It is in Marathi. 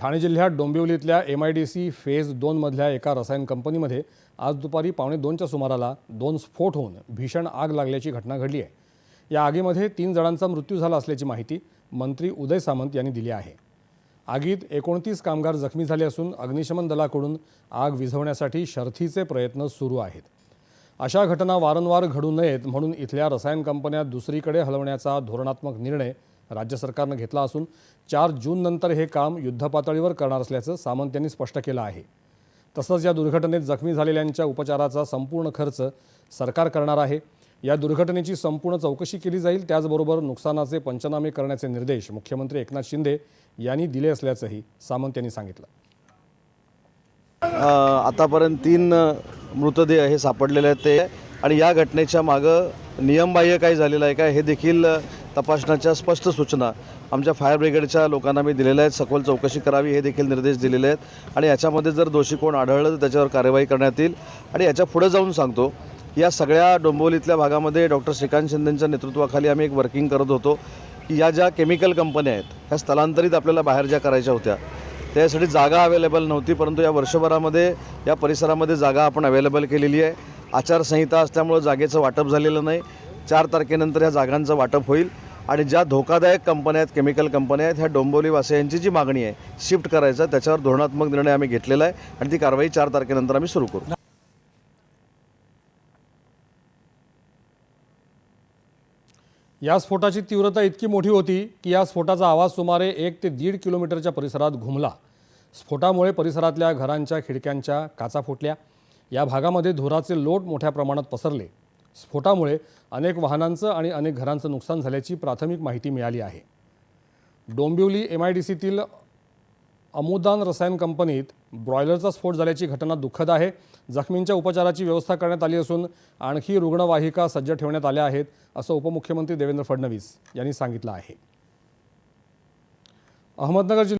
ठाणे जिल्ह्यात डोंबिवलीतल्या M I D C phase दोनमधल्या एका रसायन कंपनीमध्ये आज दुपारी पावणे दोनच्या सुमाराला दोन स्फोट होऊन भीषण आग लागल्याची घटना घडली आहे. या आगीमध्ये तीन जणांचा मृत्यू झाला असल्याची माहिती मंत्री उदय सामंत यांनी दिली आहे. आगीत एकोणतीस कामगार जखमी झाले असून अग्निशमन दलाकडून आग विझवण्यासाठी शर्थीचे प्रयत्न सुरू आहेत. अशा घटना वारंवार घडू नयेत म्हणून इथल्या रसायन कंपन्या दुसरीकडे हलवण्याचा धोरणात्मक निर्णय राज्य सरकारनं घेतला असून चार जूननंतर हे काम युद्धपातळीवर करणार असल्याचं सामंत यांनी स्पष्ट केलं आहे. तसंच या दुर्घटनेत जखमी झालेल्यांच्या उपचाराचा संपूर्ण खर्च सरकार करणार आहे. या दुर्घटनेची संपूर्ण चौकशी केली जाईल त्याचबरोबर नुकसानाचे पंचनामे करण्याचे निर्देश मुख्यमंत्री एकनाथ शिंदे यांनी दिले असल्याचंही सामंत यांनी सांगितलं. आतापर्यंत तीन मृतदेह हे सापडलेले आहेत ते. आणि या घटनेच्या मागं नियमबाह्य काय झालेलं आहे का हे देखील तपासण्याच्या स्पष्ट सूचना आमच्या फायर ब्रिगेडच्या लोकांना मी दिलेल्या आहेत. सखोल चौकशी करावी हे देखील निर्देश दिलेले आहेत. आणि याच्यामध्ये जर दोषी कोण आढळलं तर त्याच्यावर कार्यवाही करण्यात येईल. आणि याच्यापुढे जाऊन सांगतो या सगळ्या डोंबिवलीतल्या भागामध्ये डॉक्टर श्रीकांत शिंदेंच्या नेतृत्वाखाली आम्ही एक वर्किंग करत होतो. की या ज्या केमिकल कंपन्या आहेत ह्या स्थलांतरित आपल्याला बाहेर ज्या करायच्या होत्या त्यासाठी जागा अवेलेबल नव्हती परंतु या वर्षभरामध्ये या परिसरामध्ये जागा आपण अवेलेबल केलेली आहे. आचारसंहिता असल्यामुळं जागेचं वाटप झालेलं नाही. चार तारखेनंतर या जागांचं वाटप होईल. आणि ज्या धोकादायक कंपन्या आहेत केमिकल कंपन्या आहेत ह्या डोंबिवलीवासियांची जी मागणी आहे शिफ्ट करायचं त्याच्यावर धोरणात्मक निर्णय आम्ही घेतलेला आहे आणि ती कारवाई चार तारखेनंतर आम्ही सुरू करू. या स्फोटाची तीव्रता इतकी मोठी होती की या स्फोटाचा आवाज सुमारे एक ते दीड किलोमीटरच्या परिसरात घुमला. स्फोटामुळे परिसरातल्या घरांच्या खिडक्यांच्या काचा फुटल्या. या भागामध्ये धुराचे लोट मोठ्या प्रमाणात पसरले. स्फोटामुळे अनेक वाहनांचं आणि अनेक घरांचं नुकसान झाल्याची प्राथमिक माहिती मिळाली आहे. डोंबिवली एम आय डी सीतील अमुदान रसायन कंपनीत ब्रॉयलरचा स्फोट झाल्याची घटना दुःखद आहे. जखमींच्या उपचाराची व्यवस्था करण्यात आली असून आणखी रुग्णवाहिका सज्ज ठेवण्यात आल्या आहेत असं उपमुख्यमंत्री देवेंद्र फडणवीस यांनी सांगितलं आहे. अहमदनगर जिल्ह्यात